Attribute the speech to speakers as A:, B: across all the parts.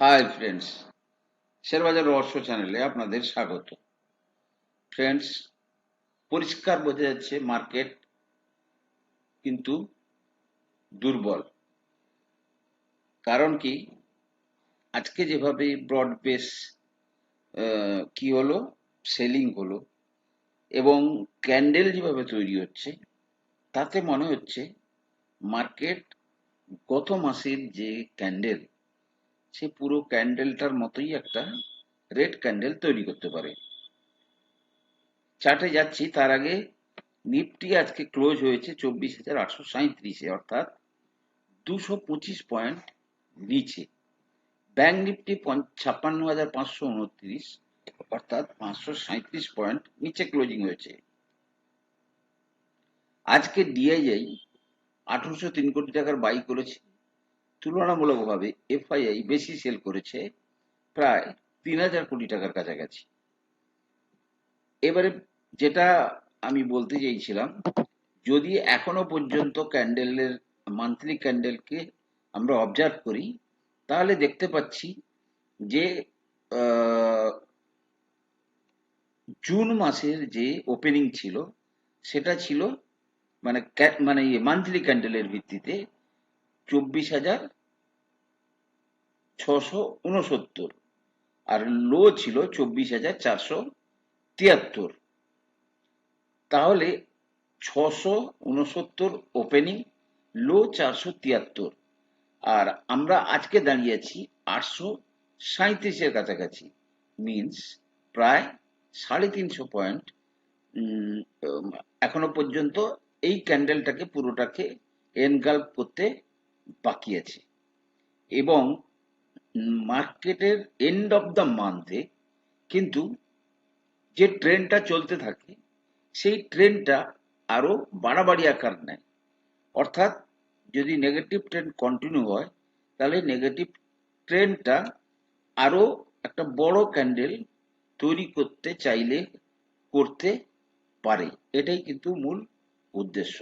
A: Hi friends শেয়ারবাজার রহস্য চ্যানেলে আপনাদের স্বাগত। ফ্রেন্ডস পরিষ্কার বোঝা যাচ্ছে মার্কেট কিন্তু দুর্বল। কারণ কি? আজকে যেভাবে ব্রড বেস কি হলো? সেলিং হলো এবং ক্যান্ডেল যেভাবে তৈরি হচ্ছে, তাতে মনে হচ্ছে মার্কেট গত মাসের যে ক্যান্ডেল সে পুরো ক্যান্ডেলটার মতোই একটা রেড ক্যান্ডেল তৈরি করতে পারে। চার্টে যাচ্ছি, তার আগে নিফটি আজকে ক্লোজ হয়েছে চব্বিশ হাজার আটশো সাঁত্রিশে অর্থাৎ দুশো পঁচিশ পয়েন্ট নিচে। ব্যাংক নিফটি ছাপ্পান্ন হাজার পাঁচশো উনত্রিশ, অর্থাৎ পাঁচশো সাঁত্রিশ পয়েন্ট নিচে ক্লোজিং হয়েছে। আজকে ডিআইআই আঠারোশো তিন কোটি টাকার বাই করেছে। তুলনামূলকভাবে এফআইআই বেশি সেল করেছে প্রায় তিন হাজার কোটি টাকার কাছাকাছি। এবারে যেটা আমি বলতে চাইছিলাম, যদি এখনও পর্যন্ত ক্যান্ডেলের মান্থলি ক্যান্ডেলকে আমরা অবজার্ভ করি, তাহলে দেখতে পাচ্ছি যে জুন মাসের যে ওপেনিং ছিল, সেটা ছিল মানে মানে মান্থলি ক্যান্ডেলের ভিত্তিতে চব্বিশ হাজার ছশো উনসত্তর আর লো ছিল চব্বিশ হাজার চারশো তিয়াত্তর। তাহলে ছশো উনসত্তর ওপেনিং লো চারশো তিয়াত্তর। আর আমরা আজকে দাঁড়িয়ে আছি আটশো সাঁত্রিশের কাছাকাছি। মিনস প্রায় সাড়ে তিনশো পয়েন্ট এখনও পর্যন্ত এই ক্যান্ডেলটাকে পুরোটাকে এনগাল্প করতে বাকি আছে। এবং মার্কেটের এন্ড অফ দ্য মান্থে কিন্তু যে ট্রেনটা চলতে থাকে, সেই ট্রেনটা আরও বাড়াবাড়ি আকার নেয়। অর্থাৎ যদি নেগেটিভ ট্রেন্ড কন্টিনিউ হয়, তাহলে নেগেটিভ ট্রেন্ডটা আরও একটা বড় ক্যান্ডেল তৈরি করতে চাইলে করতে পারে। এটাই কিন্তু মূল উদ্দেশ্য।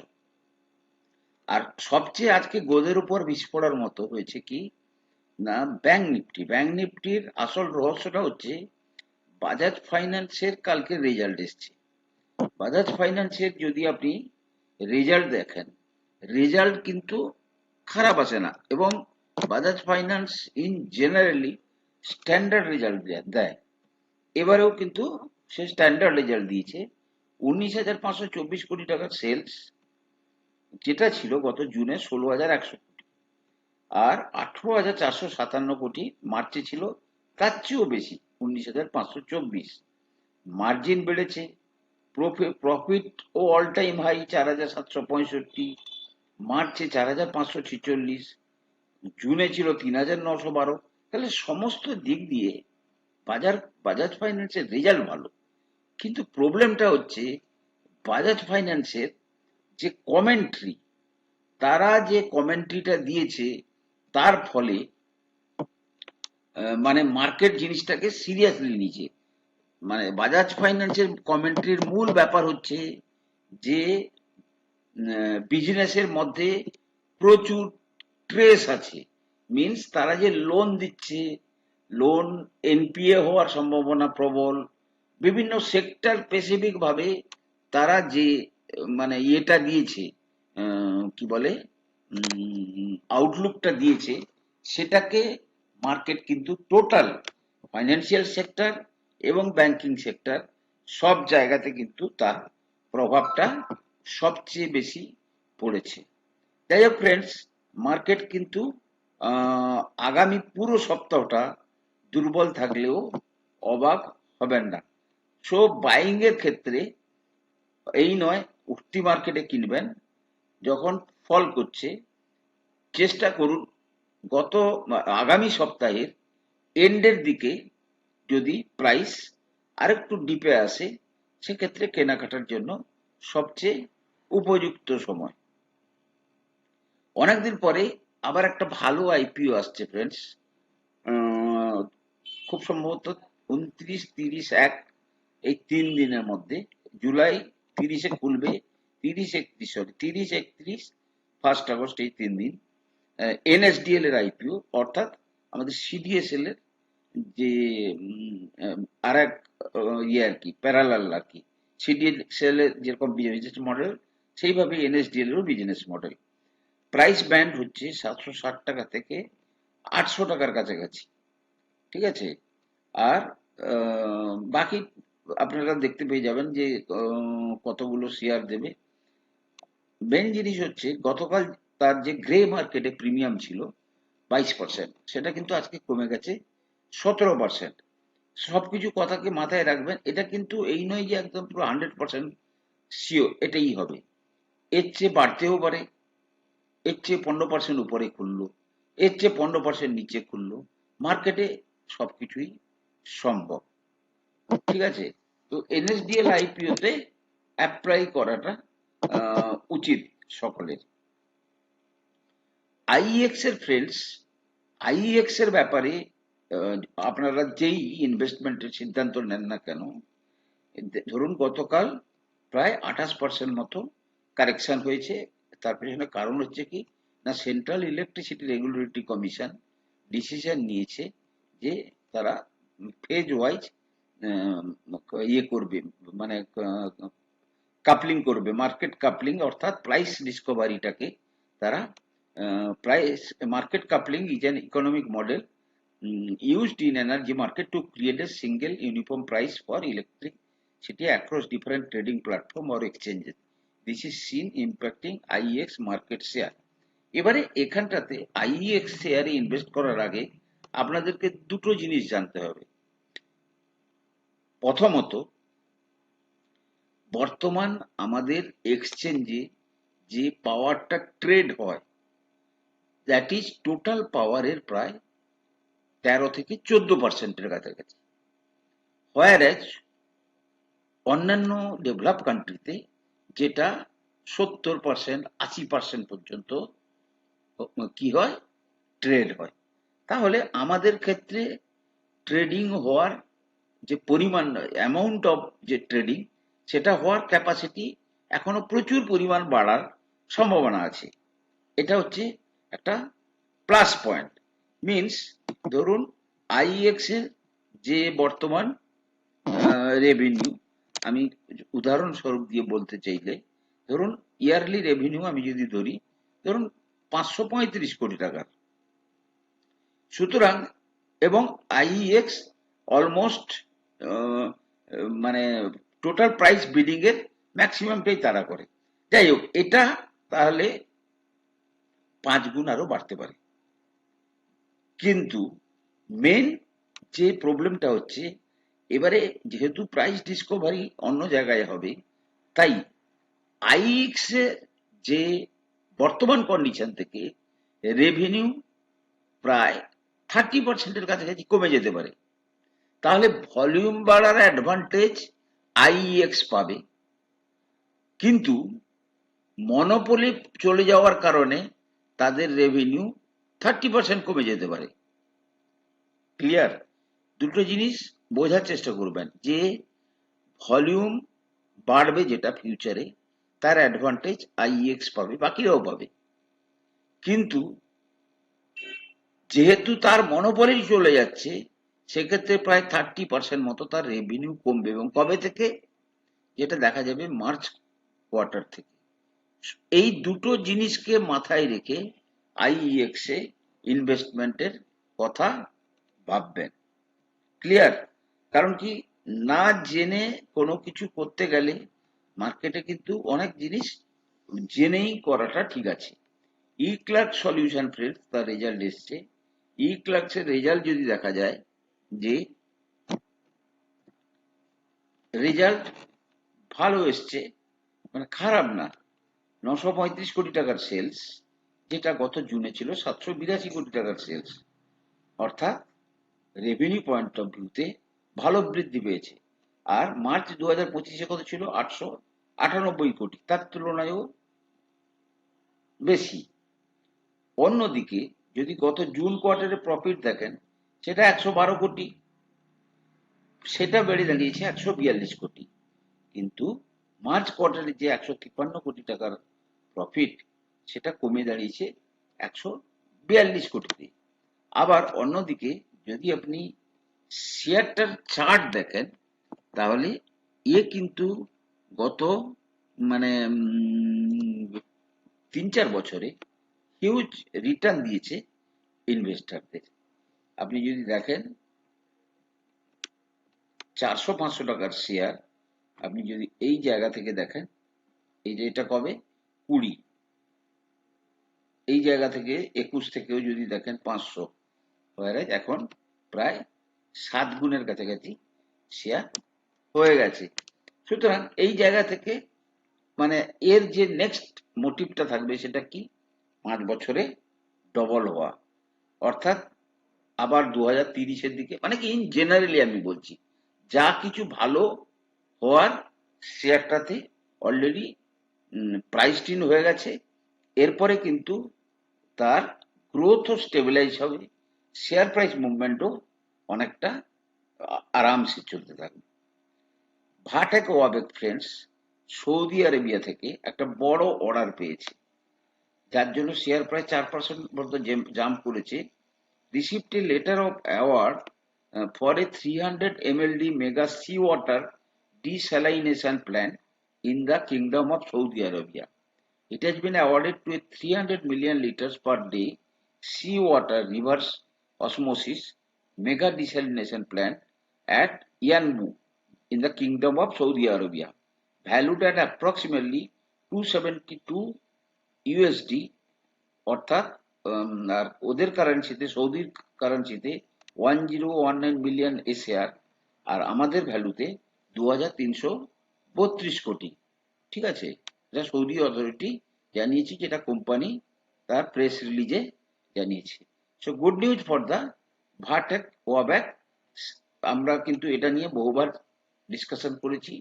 A: আর সবচেয়ে আজকে গোদের উপর বিস্ফোরার মতো হয়েছে কি? না, ব্যাংক নিফটি। ব্যাংক নিফটির আসল রহস্যটা হচ্ছে, বাজাজ ফাইন্যান্সের কালকে রেজাল্ট এসছে। বাজাজ ফাইন্যান্সের যদি আপনি রেজাল্ট দেখেন, রেজাল্ট কিন্তু খারাপ আসে না এবং Bajaj finance in generally standard result দেয়। এবারেও কিন্তু সে স্ট্যান্ডার্ড রেজাল্ট দিয়েছে। উনিশ হাজার পাঁচশো চব্বিশ কোটি টাকার সেলস, যেটা ছিল গত জুনে ষোলো হাজার একশো। আর আঠেরো হাজার চারশো সাতান্ন কোটি মার্চে ছিল তার চেয়েও বেশি, উনিশ হাজার পাঁচশো চব্বিশ। মার্জিন বেড়েছে প্রফিট ও অল টাইম হাই চার হাজার সাতশো পঁয়ষট্টি, মার্চে চার হাজার পাঁচশো ছিচল্লিশ, জুনে ছিল তিন হাজার নশো বারো। তাহলে সমস্ত দিক দিয়ে বাজার, বাজাজ ফাইন্যান্সের রেজাল্ট ভালো। কিন্তু প্রবলেমটা হচ্ছে বাজাজ ফাইন্যান্সের যে কমেন্ট্রি, তারা যে কমেন্ট্রিটা দিয়েছে তার ফলে মানে মার্কেট জিনিসটাকে সিরিয়াসলি নিচ্ছে মানে বাজাজ ফাইন্যান্সের কমেন্ট্রির মূল ব্যাপার হচ্ছে যে বিজনেসের মধ্যে প্রচুর ট্রেস আছে। মিনস তারা যে লোন দিচ্ছে লোন এনপিএ হওয়ার সম্ভাবনা প্রবল। বিভিন্ন সেক্টর স্পেসিফিক ভাবে তারা যে মানে ইয়েটা দিয়েছে কি বলে? আউটলুকটা দিয়েছে, সেটাকে মার্কেট কিন্তু টোটাল ফাইন্যান্সিয়াল সেক্টর এবং ব্যাংকিং সেক্টর সব জায়গাতে কিন্তু তার প্রভাবটা সবচেয়ে বেশি পড়েছে। যাই হোক ফ্রেন্ডস মার্কেট কিন্তু আগামী পুরো সপ্তাহটা দুর্বল থাকলেও অবাক হবেন না। সো বাইং এর ক্ষেত্রে এই নয়, উঠতি মার্কেটে কিনবেন। যখন ফল করছে, চেষ্টা করুন গত আগামী সপ্তাহের এন্ডের দিকে যদি প্রাইস আরেকটু ডিপে আসে, সেক্ষেত্রে কেনাকাটার জন্য সবচেয়ে উপযুক্ত সময়। অনেকদিন পরে আবার একটা ভালো আইপিও আসছে ফ্রেন্ডস খুব সম্ভবত উনত্রিশ, তিরিশ, এক, এই তিন দিনের মধ্যে, জুলাই তিরিশে খুলবে, তিরিশ একত্রিশ, সরি, তিরিশ একত্রিশ ফার্স্ট আগস্ট এই তিন দিন এনএসডিএল এর আইপিও অর্থাৎ আমাদের সিডিএসএল এর যে আর এক ইয়ে আর কি প্যারালাল আর কি সিডিএসএল এর যেরকম বিজনেস মডেল সেইভাবে এনএসডিএল এরও বিজনেস মডেল প্রাইস ব্যান্ড হচ্ছে সাতশো ষাট টাকা থেকে আটশো টাকার কাছাকাছি, ঠিক আছে? আর বাকি আপনারা দেখতে পেয়ে যাবেন যে কতগুলো শেয়ার দেবে। মেন জিনিস হচ্ছে গতকাল তার যে গ্রে মার্কেটে প্রিমিয়াম ছিল বাইশ পার্সেন্ট সেটা কিন্তু আজকে কমে গেছে সতেরো পার্সেন্ট সবকিছু কথাকে মাথায় রাখবেন, এটা কিন্তু এই নয় যে একদম পুরো হান্ড্রেড পার্সেন্ট শিওর এটাই হবে। এর চেয়ে বাড়তেও পারে, এর চেয়ে পনেরো পার্সেন্ট উপরে খুললো, এর চেয়ে পনেরো পার্সেন্ট নিচে খুললো মার্কেটে সবকিছুই সম্ভব। ঠিক আছে? তো এনএসডিএল আইপিওতে অ্যাপ্লাই করাটা উচিত সকলের। আইএক্স এর ফ্রেন্ডস আইএক্স এর ব্যাপারে আপনারা যেই ইনভেস্টমেন্টের সিদ্ধান্ত নেন না কেন ধরুন গতকাল প্রায় আঠাশ পার্সেন্ট মতো কারেকশন হয়েছে। তার পেছনে কারণ হচ্ছে কি, না central electricity regulatory commission decision নিয়েছে যে তারা ফেজ ওয়াইজ ইয়ে করবে মানে কাপলিং করবে মার্কেট কাপলিং অর্থাৎ প্রাইস ডিসকভারিটাকে তারা price market coupling is an economic model used in energy market to create a single uniform price for electricity across different trading platform or exchanges this is seen impacting IEX market share এবারে এখানটাতে IX শেয়ারে invest করার আগে আপনাদেরকে দুটো জিনিস জানতে হবে। প্রথমত বর্তমান আমাদের এক্সচেঞ্জে যে পাওয়ারটা ট্রেড হয় দ্যাট ইজ টোটাল পাওয়ারের প্রায় তেরো থেকে চোদ্দ পার্সেন্টের কাছাকাছি। হোয়ারাজ অন্যান্য ডেভেলপ কান্ট্রিতে যেটা সত্তর পার্সেন্ট আশি পার্সেন্ট পর্যন্ত কি হয়? ট্রেড হয়। তাহলে আমাদের ক্ষেত্রে ট্রেডিং হওয়ার যে পরিমাণ অ্যামাউন্ট অফ যে ট্রেডিং সেটা হওয়ার ক্যাপাসিটি এখনও প্রচুর পরিমাণ বাড়ার সম্ভাবনা আছে। এটা হচ্ছে একটা প্লাস পয়েন্ট মিনস ধরুন আইএক্স এর যে বর্তমান রেভিনিউ আমি উদাহরণস্বরূপ দিয়ে বলতে চাইলে, ধরুন ইয়ারলি রেভিনিউ আমি যদি ধরি, ধরুন পাঁচশো পঁয়ত্রিশ কোটি টাকার। সুতরাং, এবং আইএক্স অলমোস্ট মানে টোটাল প্রাইস বিডিং এর ম্যাক্সিমামটাই তারা করে। যাই হোক এটা তাহলে পাঁচ গুণ আরও বাড়তে পারে। কিন্তু মেন যে প্রবলেমটা হচ্ছে, এবারে যেহেতু প্রাইস ডিসকভারি অন্য জায়গায় হবে, তাই আইএক্স যে বর্তমান কন্ডিশন থেকে রেভিনিউ প্রায় থার্টি পার্সেন্টের কাছাকাছি কমে যেতে পারে। তাহলে ভলিউম বাড়ার অ্যাডভান্টেজ আইএক্স পাবে। কিন্তু মনোপলি চলে যাওয়ার কারণে তাদের রেভিনিউ থার্টি পার্সেন্ট কমে যেতে পারে। ক্লিয়ার দুটো জিনিস বোঝার চেষ্টা করবেন যে ভলিউম বাড়বে যেটা ফিউচারে তার অ্যাডভান্টেজ আইএক্স পাবে, বাকিরাও পাবে। কিন্তু যেহেতু তার মনোপলি চলে যাচ্ছে সেক্ষেত্রে প্রায় থার্টি পার্সেন্ট মতো তার রেভিনিউ কমবে এবং কবে থেকে? যেটা দেখা যাবে মার্চ কোয়ার্টার থেকে। এই দুটো জিনিসকে মাথায় রেখে আইএক্স এ ইনভেস্টমেন্টের কথা ভাববেন। ক্লিয়ার কারণ কি? না জেনে কোনো কিছু করতে গেলে মার্কেটে কিন্তু অনেক জিনিস জেনেই করাটা ঠিক আছে। ই ক্লার্ক সলিউশন ফ্রেন্ডস তার রেজাল্ট এসছে। ই ক্লার্কস এর রেজাল্ট যদি দেখা যায় যে রেজাল্ট ভালো এসছে মানে খারাপ না। নশো পঁয়ত্রিশ কোটি টাকার সেলস যেটা গত জুনে ছিল সাতশো বিরাশি কোটি টাকার সেলস অর্থাৎ রেভিনিউ পয়েন্ট অফ ভিউতে ভালো বৃদ্ধি পেয়েছে। আর মার্চ দু হাজার পঁচিশে কত ছিল? আটশো আটানব্বই কোটি। তার তুলনায়ও বেশি। অন্যদিকে যদি গত জুন কোয়ার্টারে প্রফিট দেখেন সেটা একশো বারো কোটি। সেটা বেড়ে দাঁড়িয়েছে একশো বিয়াল্লিশ কোটি। কিন্তু মার্চ কোয়ার্টারে যে একশো তিপ্পান্ন কোটি টাকার প্রফিট সেটা কমে দাঁড়িয়েছে একশো বিয়াল্লিশ কোটিতে। আবার অন্যদিকে যদি আপনি শেয়ারটার চার্ট দেখেন, তাহলে এ কিন্তু গত মানে তিন চার বছরে হিউজ রিটার্ন দিয়েছে ইনভেস্টারদের আপনি যদি দেখেন চারশো পাঁচশো টাকার শেয়ার আপনি যদি এই জায়গা থেকে দেখেন, এই যে এটা কবে? কুড়ি। এই জায়গা থেকে একুশ থেকেও যদি দেখেন, পাঁচশো। এখন প্রায় সাত গুণের কাছাকাছি শেয়ার হয়ে গেছে। সুতরাং এই জায়গা থেকে মানে এর যে নেক্সট মোটিভটা থাকবে, সেটা কি? পাঁচ বছরে ডবল হওয়া। অর্থাৎ আবার দু হাজার তিরিশের দিকে মানে কি ইন জেনারেলি আমি বলছি, যা কিছু ভালো হওয়ার শেয়ারটাতে অলরেডি প্রাইস ইন হয়ে গেছে। এরপরে কিন্তু তার গ্রোথও স্টেবিলাইজ হবে শেয়ার প্রাইস মুভমেন্টও অনেকটা আরামসে চলতে থাকবে। VA Tech Wabag friends, Saudi Arabia থেকে একটা বড় অর্ডার পেয়েছে, যার জন্য শেয়ার প্রাইস চার পার্সেন্ট মতো জাম্প করেছে। received a letter of award uh, for a 300 mld mega seawater desalination plant in the Kingdom of Saudi Arabia. It has been awarded to a 300 million liters per day seawater reverse osmosis mega desalination plant at Yanbu in the Kingdom of Saudi Arabia, valued at approximately 272 USD অর্থাৎ উম, আর ওদের কারেন্সিতে সৌদির কারেন্সিতে one zero one nine million SAR আর আমাদের ভ্যালুতে দু হাজার তিনশো বত্রিশ কোটি। ঠিক আছে? এটা সৌদি অথরিটি জানিয়েছে যেটা কোম্পানি তার প্রেস রিলিজে জানিয়েছে। So good news for the Vatech Wabag আমরা কিন্তু এটা নিয়ে বহুবার ডিসকাশন করেছি।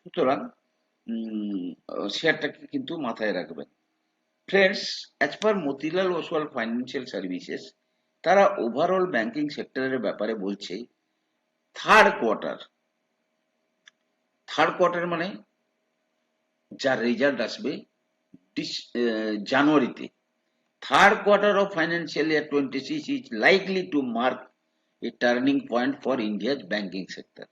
A: সুতরাং শেয়ারটাকে কিন্তু মাথায় রাখবেন। Friends as per Motilal Oswal financial services তারা ওভারঅল ব্যাংকিং সেক্টরের ব্যাপারে বলছে থার্ড কোয়ার্টার থার্ড কোয়ার্টার মানে যার রেজাল্ট আসবে জানুয়ারিতে। Third quarter of financial year twenty six is likely to mark a turning point for India's banking sector,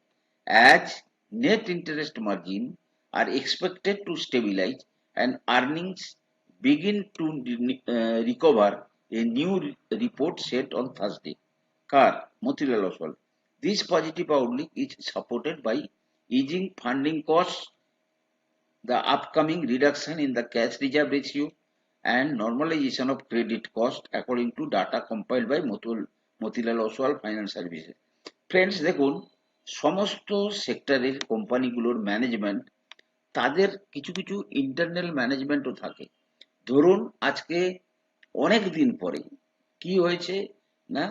A: as net interest margin are expected to stabilize and earnings begin to uh, recover a new report said on Thursday. Car Motilal Oswal. This positive outlook is supported by easing funding costs, the upcoming reduction in the cash reserve ratio, and normalization of credit cost according to data compiled by Motilal Oswal Finance Services. Friends দেখুন সমস্ত সেক্টরের কোম্পানিগুলোর management তাদের কিছু কিছু internal ম্যানেজমেন্টও থাকে ধরুন আজকে অনেক দিন পরে কি হয়েছে, না?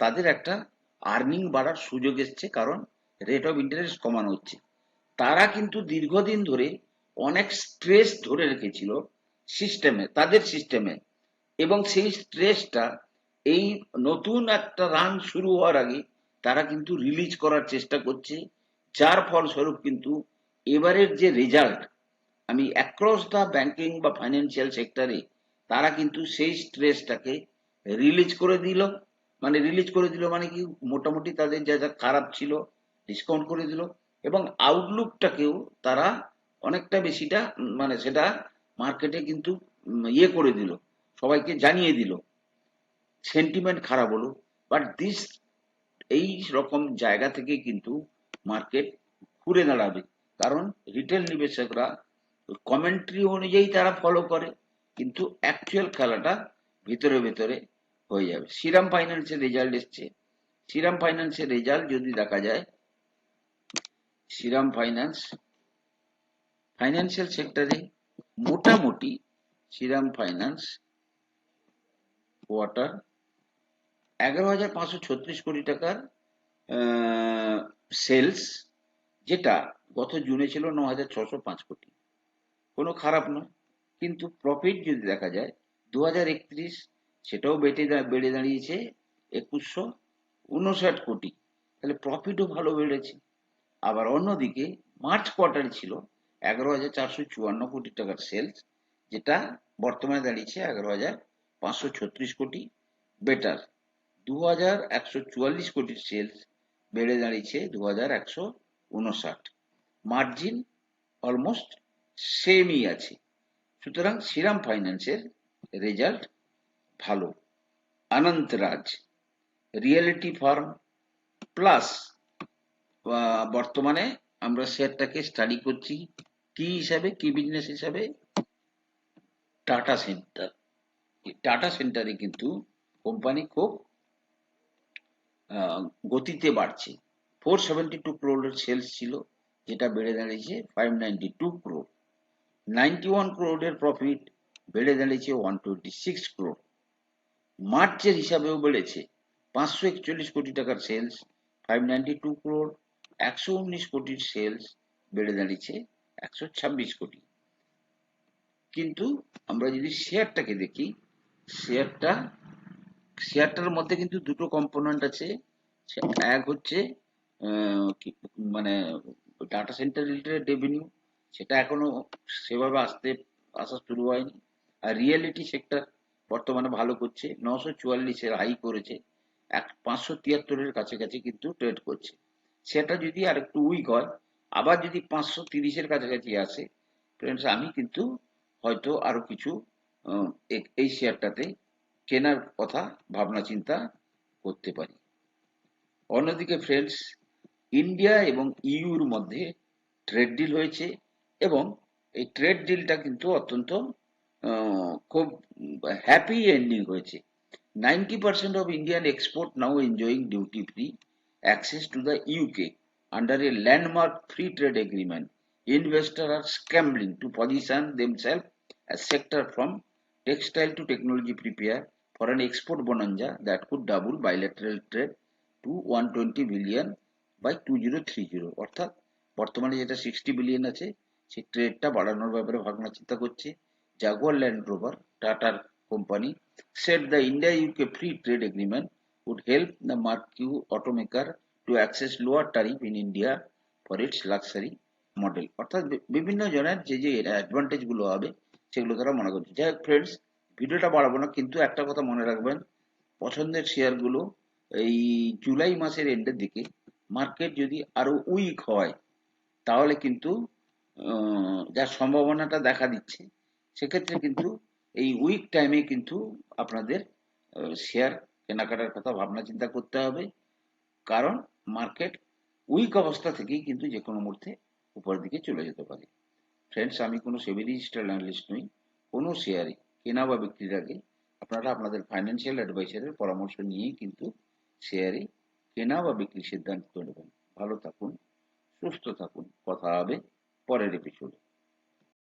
A: তাদের একটা আর্নিং বাড়ার সুযোগ এসছে, কারণ রেট অফ ইন্টারেস্ট কমানো হচ্ছে। তারা কিন্তু দীর্ঘদিন ধরে অনেক স্ট্রেস ধরে রেখেছিল সিস্টেমে তাদের সিস্টেমে এবং সেই স্ট্রেসটা এই নতুন একটা রান শুরু হওয়ার আগে তারা কিন্তু রিলিজ করার চেষ্টা করছে, যার ফলস্বরূপ কিন্তু এবারের যে রেজাল্ট আমি অ্যাক্রস দ্য ব্যাংকিং বা ফাইন্যান্সিয়াল সেক্টরে তারা কিন্তু সেই স্ট্রেসটাকে রিলিজ করে দিল। মানে রিলিজ করে দিল মানে কি? মোটামুটি তাদের যা যা খারাপ ছিল ডিসকাউন্ট করে দিল এবং আউটলুকটাকেও তারা অনেকটা বেশিটা মানে সেটা মার্কেটে কিন্তু ইয়ে করে দিল, সবাইকে জানিয়ে দিল। সেন্টিমেন্ট খারাপ হলো। বাট দিস এই রকম জায়গা থেকে কিন্তু মার্কেট ঘুরে দাঁড়াবে। কারণ রিটেল নিবেশকরা কমেন্ট্রি অনুযায়ী তারা ফলো করে, কিন্তু অ্যাকচুয়াল খেলাটা ভিতরে ভিতরে হয়ে যাবে। শ্রীরাম ফাইন্যান্সের রেজাল্ট এসছে। শ্রীরাম ফাইন্যান্সের রেজাল্ট যদি দেখা যায়, শ্রীরাম ফাইন্যান্স ফাইন্যান্সিয়াল সেক্টরে মোটামুটি শ্রীরাম ফাইন্যান্স কোয়ার্টার এগারো হাজার পাঁচশো ছত্রিশ কোটি টাকার সেলস যেটা গত জুনে ছিল ন হাজার ছশো পাঁচ কোটি। কোনো খারাপ নয়। কিন্তু প্রফিট যদি দেখা যায় দু হাজার একত্রিশ সেটাও বেটে বেড়ে দাঁড়িয়েছে একুশশো উনষাট কোটি। তাহলে প্রফিটও ভালো বেড়েছে। আবার অন্যদিকে মার্চ কোয়ার্টার ছিল এগারো হাজার চারশো চুয়ান্ন কোটি টাকার সেলস যেটা বর্তমানে দাঁড়িয়েছে এগারো হাজার পাঁচশো ছত্রিশ কোটি বেটার দু হাজার একশো চুয়াল্লিশ কোটির সেলস বেড়ে দাঁড়িয়েছে দু হাজার একশো উনষাট। মার্জিন অলমোস্ট সেমই আছে। সুতরাং শ্রীরাম ফাইন্যান্সের রেজাল্ট ভালো। অনন্তরাজ, রিয়েলিটি ফার্ম, প্লাস বর্তমানে আমরা শেয়ারটাকে স্টাডি করছি কি হিসাবে, কি বিজনেস হিসাবে? Tata centre. টাটা সেন্টারে কিন্তু কোম্পানি খুব গতিতে বাড়ছে। ফোর সেভেন্টি টু ক্রোডের সেলস ছিল, যেটা বেড়ে দাঁড়িয়েছে five ninety two crore ninety one ক্রোডের profit বেড়ে দাঁড়িয়েছে ওয়ান টোয়েন্টি সিক্স ক্রোড মার্চের হিসাবেও বেড়েছে। পাঁচশো একচল্লিশ কোটি টাকার sales five ninety two crore একশো উনিশ কোটির সেলস বেড়ে দাঁড়িয়েছে একশো ছাব্বিশ কোটি। কিন্তু আমরা যদি শেয়ারটাকে দেখি শেয়ারটা শেয়ারটার মধ্যে কিন্তু দুটো কম্পোনেন্ট আছে। এক হচ্ছে মানে ডাটা সেন্টার রিলেটেড রেভিনিউ সেটা এখনও সেভাবে আসতে, আসা শুরু হয়নি। আর রিয়েলিটি সেক্টর বর্তমানে ভালো করছে। নশো চুয়াল্লিশের হাই করেছে। এক, পাঁচশো তিয়াত্তরের কাছাকাছি কিন্তু ট্রেড করছে। সেটা যদি আর একটু উইক হয়, আবার যদি পাঁচশো তিরিশের কাছাকাছি আসে ফ্রেন্ডস আমি কিন্তু হয়তো আরও কিছু এই শেয়ারটাতে কেনার কথা, ভাবনা, চিন্তা করতে পারি। অন্যদিকে ফ্রেন্ডস ইন্ডিয়া এবং ইউর মধ্যে ট্রেড ডিল হয়েছে। এবং এই ট্রেড ডিলটা কিন্তু অত্যন্ত খুব হ্যাপি এন্ডিং হয়েছে। Ninety percent of Indian export now enjoying duty free access to the UK under a landmark free trade agreement investor are scrambling to position themselves sector from textile to technology prepare for an export bonanza that could double bilateral trade to one twenty billion by two zero three zero অর্থাৎ বর্তমানে যেটা sixty billion আছে সেই ট্রেডটা বাড়ানোর ব্যাপারে ভাবনা চিন্তা করছে। জাগুয়ার ল্যান্ড রোভার টাটার company said the India UK free trade agreement would help the Marquee automaker to access lower tariff in India for its luxury model অর্থাৎ বিভিন্ন জনের যে যে অ্যাডভান্টেজগুলো হবে, সেগুলো তারা মনে করছে। যাই হোক ফ্রেন্ডস ভিডিওটা বাড়াবো না, কিন্তু একটা কথা মনে রাখবেন, পছন্দের শেয়ারগুলো এই জুলাই মাসের এন্ডের দিকে মার্কেট যদি আরও উইক হয়, তাহলে কিন্তু যার সম্ভাবনাটা দেখা দিচ্ছে, সেক্ষেত্রে কিন্তু এই উইক টাইমে কিন্তু আপনাদের শেয়ার কেনাকাটার কথা ভাবনা চিন্তা করতে হবে। কারণ মার্কেট উইক অবস্থা থেকেই কিন্তু যে কোনো মুহূর্তে উপরের দিকে চলে যেতে পারে। ফ্রেন্ডস আমি কোনো সেবি রেজিস্টার্ড অ্যানালিস্ট নই, কোনো শেয়ারে কেনা বা বিক্রির আগে আপনারা আপনাদের ফাইন্যান্সিয়াল অ্যাডভাইসারের পরামর্শ নিয়েই কিন্তু শেয়ারে কেনা বা বিক্রির সিদ্ধান্ত নেবেন। ভালো থাকুন, সুস্থ থাকুন, কথা হবে। por el episodio.